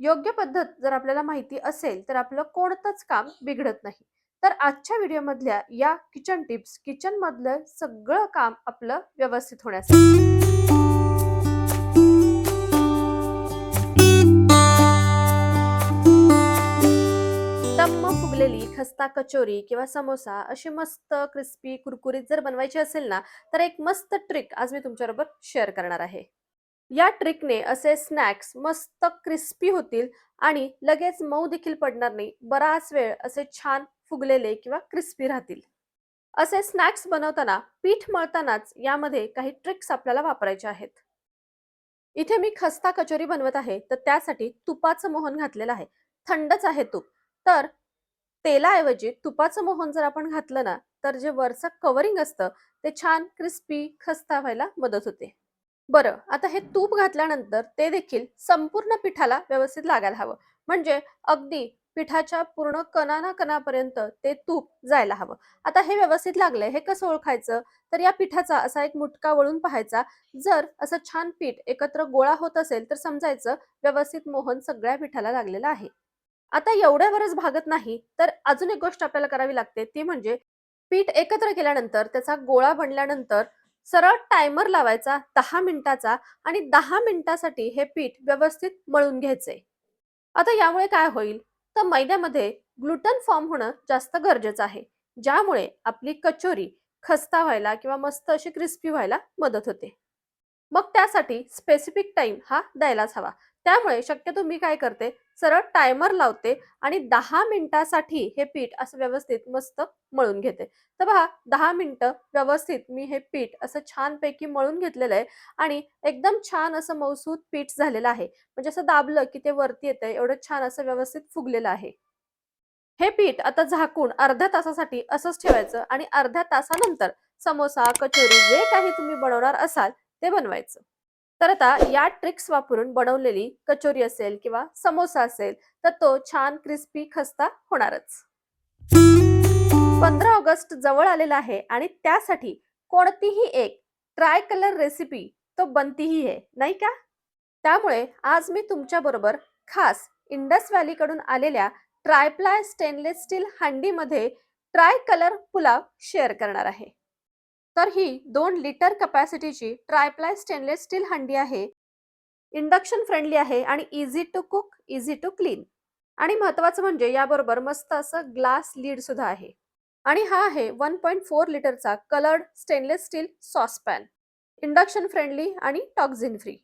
योग्य पद्धत जर आपल्याला माहिती असेल तर आपलं कोणतंच काम बिघडत नाही. तर आजच्या व्हिडिओमधल्या या किचन टिप्स किचन मधलं सगळं काम आपलं व्यवस्थित होण्यासाठी. टम्म फुगलेली खस्ता कचोरी किंवा समोसा अशी मस्त क्रिस्पी कुरकुरीत जर बनवायची असेल ना तर एक मस्त ट्रिक आज मी तुमच्याबरोबर शेअर करणार आहे. या ट्रिकने असे स्नॅक्स मस्त क्रिस्पी होतील आणि लगेच मऊ देखील पडणार नाही. बराच वेळ असे छान फुगलेले किंवा क्रिस्पी राहतील. असे स्नॅक्स बनवताना पीठ मळतानाच यामध्ये काही ट्रिक्स आपल्याला वापरायचे आहेत. इथे मी खस्ता कचोरी बनवत आहे तर त्यासाठी तुपाचं मोहन घातलेलं आहे. थंडच आहे तूप. तर तेलाऐवजी तुपाचं मोहन जर आपण घातलं ना तर जे वरचं कवरिंग असतं ते छान क्रिस्पी खस्ता व्हायला मदत होते. बरं आता हे तूप घातल्यानंतर ते देखील संपूर्ण पिठाला व्यवस्थित लागायला हवं. म्हणजे अगदी पिठाच्या पूर्ण कणाना कणापर्यंत ते तूप जायला हवं. आता हे व्यवस्थित लागलंय हे कसं ओळखायचं? तर या पिठाचा असा एक मुटका वळून पाहायचा. जर असं छान पीठ एकत्र गोळा होत असेल तर समजायचं व्यवस्थित मोहन सगळ्या पिठाला लागलेलं आहे. आता एवढ्यावरच भागत नाही तर अजून एक गोष्ट आपल्याला करावी लागते ती म्हणजे पीठ एकत्र केल्यानंतर त्याचा गोळा बनल्यानंतर सरळ टायमर लावायचा दहा मिनिटाचा आणि दहा मिनिटासाठी हे पीठ व्यवस्थित मळून घ्यायचे. आता यामुळे काय होईल? तर मैद्यामध्ये ग्लुटन फॉर्म होणं जास्त गरजेचं आहे. ज्यामुळे आपली कचोरी खस्ता व्हायला किंवा मस्त अशी क्रिस्पी व्हायला मदत होते. मग त्यासाठी स्पेसिफिक टाइम हा द्यायलाच हवा. त्यामुळे शक्यतो मी काय करते सरळ टायमर लावते आणि दहा मिनिटासाठी हे पीठ असं व्यवस्थित मस्त मळून घेते. तर पहा दहा मिनटं व्यवस्थित मी हे पीठ असं छानपैकी मळून घेतलेलं आहे आणि एकदम छान असं मौसूद पीठ झालेलं आहे. म्हणजे असं दाबलं की ते वरती येतं एवढं छान असं व्यवस्थित फुगलेलं आहे. हे पीठ आता झाकून अर्ध्या तासासाठी असंच ठेवायचं आणि अर्ध्या तासानंतर समोसा कचोरी जे काही तुम्ही बनवणार असाल ते बनवायचं. तर आता या ट्रिक्स वापरून बनवलेली कचोरी असेल किंवा समोसा असेल तर तो छान क्रिस्पी खस्ता होणारच. पंधरा ऑगस्ट जवळ आलेला आहे आणि त्यासाठी कोणतीही एक ट्राय कलर रेसिपी तो बनतीही आहे नाही का? त्यामुळे आज मी तुमच्या बरोबर खास इंडस व्हॅलीकडून आलेल्या ट्रायप्लाय स्टेनलेस स्टील हंडीमध्ये ट्राय कलर पुलाव शेअर करणार आहे. तर ही दोन लिटर कपॅसिटीची ट्रायप्लाय स्टेनलेस स्टील हंडी आहे. इंडक्शन फ्रेंडली आहे आणि easy to cook easy to clean आणि महत्वाचं म्हणजे याबरोबर मस्त असं ग्लास लीड सुद्धा आहे. आणि हा आहे वन पॉईंट फोर लिटरचा coloured stainless steel saucepan. Induction friendly आणि टॉक्झिन फ्री.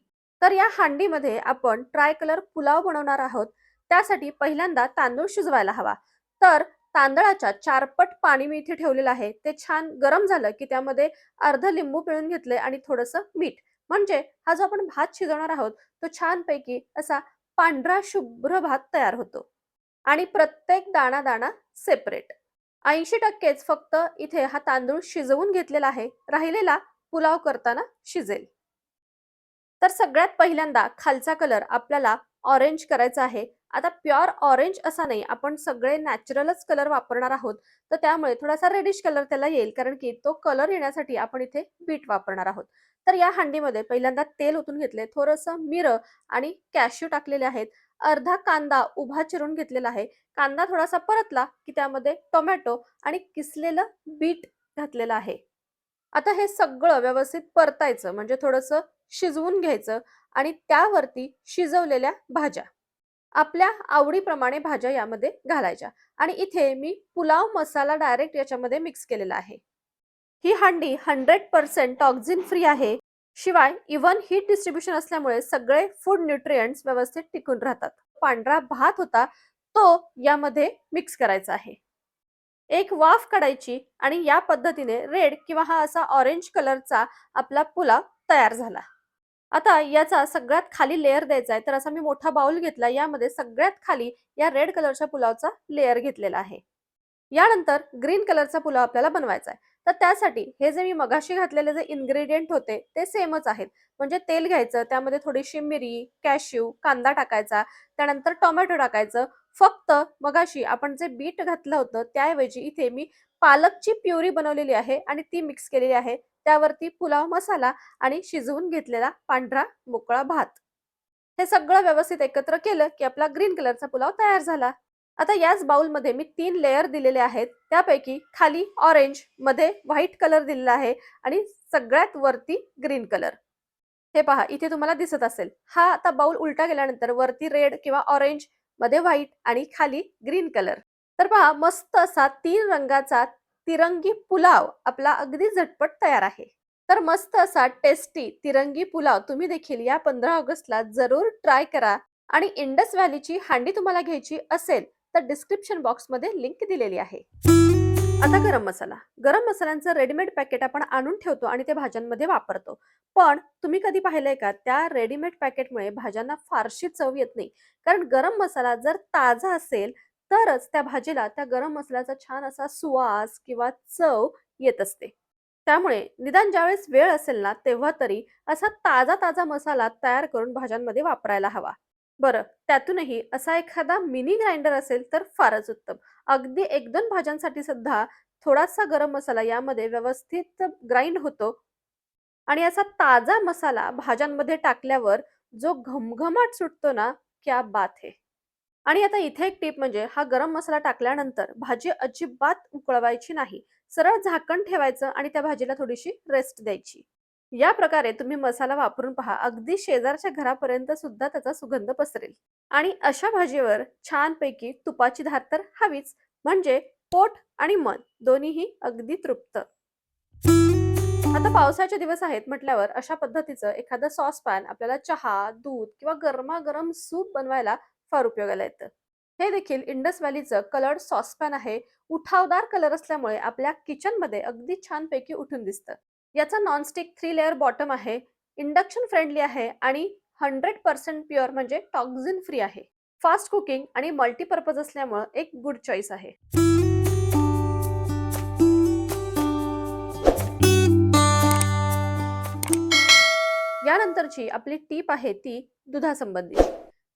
तर या हांडीमध्ये आपण ट्राय कलर पुलाव बनवणार आहोत. त्यासाठी पहिल्यांदा तांदूळ शिजवायला हवा. तर तांदळाच्या चारपट पाणी मी इथे ठेवलेलं आहे. ते छान गरम झालं की त्यामध्ये अर्ध लिंबू पिळून घेतले आणि थोडंसं मीठ. म्हणजे हा जो आपण भात शिजवणार आहोत तो छानपैकी असा पांढरा शुभ्र भात तयार होतो. आणि प्रत्येक दाणा दाणा सेपरेट ऐंशी टक्केच फक्त इथे हा तांदूळ शिजवून घेतलेला आहे. राहिलेला पुलाव करताना शिजेल. तर सगळ्यात पहिल्यांदा खालचा कलर आपल्याला ऑरेंज करायचा आहे. आता प्युअर ऑरेंज असा नाही आपण सगळे नॅचरलच कलर वापरणार आहोत तर त्यामुळे थोडासा रेडिश कलर त्याला येईल कारण की तो कलर येण्यासाठी आपण इथे बीट वापरणार आहोत. तर या हांडीमध्ये पहिल्यांदा तेल ओतून घेतले थोडंसं मिरं आणि कॅश्यू टाकलेले आहेत अर्धा कांदा उभा चिरून घेतलेला आहे कांदा थोडासा परतला की त्यामध्ये टोमॅटो आणि किसलेलं बीट घातलेलं आहे. आता हे सगळं व्यवस्थित परतायचं म्हणजे थोडंसं शिजवून घ्यायचं आणि त्यावरती शिजवलेल्या भाज्या. आपल्या आवडीप्रमाणे भाज्या यामध्ये घालायच्या. आणि इथे मी पुलाव मसाला डायरेक्ट याच्यामध्ये मिक्स केलेला आहे. ही हंडी हंड्रेड पर्सेंट टॉक्झिन फ्री आहे. शिवाय इव्हन हीट डिस्ट्रीब्युशन असल्यामुळे सगळे फूड न्यूट्रियंट्स व्यवस्थित टिकून राहतात. पांढरा भात होता तो यामध्ये मिक्स करायचा आहे. एक वाफ काढायची आणि या पद्धतीने रेड किंवा हा असा ऑरेंज कलरचा आपला पुलाव तयार झाला. आता याचा सगळ्यात खाली लेअर द्यायचा आहे तर असा मी मोठा बाउल घेतला यामध्ये सगळ्यात खाली या रेड कलरच्या पुलावचा लेअर घेतलेला आहे. यानंतर ग्रीन कलरचा पुलाव आपल्याला बनवायचा आहे. तर त्यासाठी हे जे मी मगाशी घातलेले जे इन्ग्रेडियंट होते ते सेमच आहेत. म्हणजे तेल घ्यायचं त्यामध्ये थोडीशी मिरी कॅश्यू कांदा टाकायचा त्यानंतर टोमॅटो टाकायचं. फक्त मगाशी आपण जे बीट घातलं होतं त्याऐवजी इथे मी पालकची प्युरी बनवलेली आहे आणि ती मिक्स केलेली आहे. त्यावरती पुलाव मसाला आणि शिजवून घेतलेला पांढरा मोकळा भात. हे सगळं व्यवस्थित एकत्र केलं की आपला ग्रीन कलरचा पुलाव तयार झाला. आता याच बाउलमध्ये मी तीन लेयर दिलेले आहेत. त्यापैकी खाली ऑरेंजमध्ये व्हाईट कलर दिलेला आहे आणि सगळ्यात वरती ग्रीन कलर हे पहा इथे तुम्हाला दिसत असेल. हा आता बाउल उलटा गेल्यानंतर वरती रेड किंवा ऑरेंजमध्ये व्हाईट आणि खाली ग्रीन कलर तर पहा मस्त असा तीन रंगाचा तिरंगी पुलाव आपला अगदी झटपट तयार आहे. तर मस्त असा टेस्टी तिरंगी पुलाव तुम्ही देखील या पंधरा ऑगस्टला जरूर ट्राय करा आणि इंडस व्हॅलीची हांडी तुम्हाला घ्यायची असेल तर डिस्क्रिप्शन बॉक्समध्ये लिंक दिलेली आहे. आता गरम मसाला. गरम मसाल्यांचं रेडीमेड पॅकेट आपण आणून ठेवतो आणि ते भाज्यांमध्ये वापरतो. पण तुम्ही कधी पाहिलंय का? त्या रेडीमेड पॅकेटमुळे भाज्यांना फारशी चव येत नाही. कारण गरम मसाला जर ताजा असेल तरच त्या भाजीला त्या गरम मसाल्याचा छान असा सुवास किंवा चव येत असते. त्यामुळे निदान ज्यावेळेस वेळ असेल ना तेव्हा तरी असा ताजा ताजा मसाला तयार करून भाज्यांमध्ये वापरायला हवा. बरं त्यातूनही असा एखादा मिनी ग्राइंडर असेल तर फारच उत्तम. अगदी एक दोन भाज्यांसाठी सुद्धा थोडासा गरम मसाला यामध्ये व्यवस्थित ग्राइंड होतो. आणि असा ताजा मसाला भाज्यांमध्ये टाकल्यावर जो घमघमाट सुटतो ना क्या बात आहे आणि आता इथे एक टीप म्हणजे हा गरम मसाला टाकल्यानंतर भाजी अजिबात उकळवायची नाही. सरळ झाकण ठेवायचं आणि त्या भाजीला थोडीशी रेस्ट द्यायची. या प्रकारे तुम्ही मसाला वापरून पहा अगदी शेजारच्या घरापर्यंत सुद्धा त्याचा सुगंध पसरेल. आणि अशा भाजीवर छानपैकी तुपाची धार तर हवीच म्हणजे पोट आणि मन दोन्हीही अगदी तृप्त. आता पावसाचे दिवस आहेत म्हटल्यावर अशा पद्धतीचं एखादं सॉस पॅन आपल्याला चहा दूध किंवा गरमागरम सूप बनवायला फार उपयोगाला येतं. हे देखील इंडस व्हॅलीचं कलर्ड सॉसपॅन आहे. उठावदार कलर असल्यामुळे आपल्या किचनमध्ये अगदी छानपैकी उठून दिसतं. याचा नॉनस्टिक थ्री लेअर बॉटम आहे. इंडक्शन फ्रेंडली आहे आणि हंड्रेड पर्सेंट प्युअर म्हणजे टॉक्झिन फ्री आहे. फास्ट कुकिंग आणि मल्टीपर्पज असल्यामुळं एक गुड चॉईस आहे. यानंतरची आपली टीप आहे ती दुधासंबंधी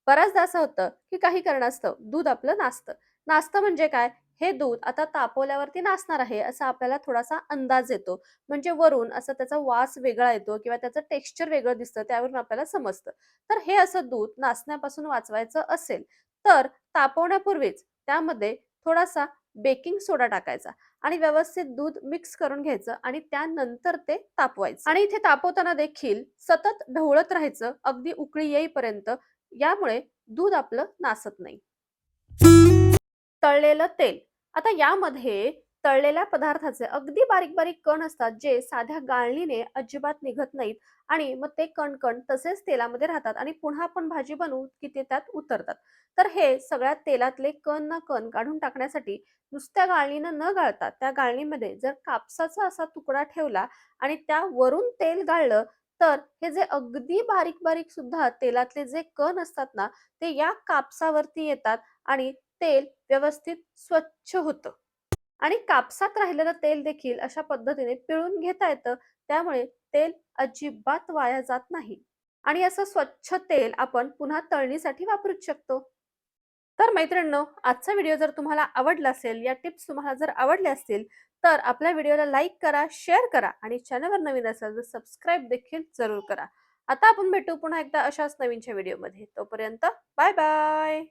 बऱ्याचदा असं होतं की काही कारणास्तव दूध आपलं नाचतं नाचतं म्हणजे काय? हे दूध आता तापवल्यावरती नाचणार आहे असा आपल्याला थोडासा अंदाज येतो. म्हणजे वरून असं त्याचा वास वेगळा येतो किंवा त्याचं टेक्स्चर वेगळं दिसतं त्यावरून आपल्याला समजतं. तर हे असं दूध नाचण्यापासून वाचवायचं असेल तर तापवण्यापूर्वीच त्यामध्ये थोडासा बेकिंग सोडा टाकायचा आणि व्यवस्थित दूध मिक्स करून घ्यायचं आणि त्यानंतर ते तापवायचं. आणि इथे तापवताना देखील सतत ढवळत राहायचं अगदी उकळी येईपर्यंत. यामुळे दूध आपलं नासत नाही. तळलेलं तेल. आता यामध्ये तळलेल्या पदार्थाचे अगदी बारीक बारीक कण असतात जे साध्या गाळणीने अजिबात निघत नाहीत आणि मग ते कण कण तसेच तेलामध्ये राहतात आणि पुन्हा आपण भाजी बनवू की ते त्यात उतरतात. तर हे सगळ्या तेलातले कण ना कण काढून टाकण्यासाठी नुसत्या गाळणीनं न गाळता त्या गाळणीमध्ये जर कापसाचा असा तुकडा ठेवला आणि त्या वरून तेल गाळलं तर हे जे अगदी बारीक बारीक सुद्धा तेलातले जे कण असतात ना ते या कापसावरती येतात आणि तेल व्यवस्थित स्वच्छ होतं. आणि कापसात राहिलेलं तेल देखील अशा पद्धतीने पिळून घेता येतं त्यामुळे तेल अजिबात वाया जात नाही. आणि असं स्वच्छ तेल आपण पुन्हा तळणीसाठी वापरूच शकतो. तर मैत्रिणींनो आजचा व्हिडिओ जर तुम्हाला आवडला असेल या टिप्स तुम्हाला जर आवडल्या असतील तर आपल्या व्हिडिओला लाईक करा शेअर करा आणि चॅनलवर नवीन असाल तर सबस्क्राईब देखील जरूर करा. आता आपण भेटू पुन्हा एकदा अशाच नवीनच्या व्हिडिओमध्ये. तोपर्यंत बाय बाय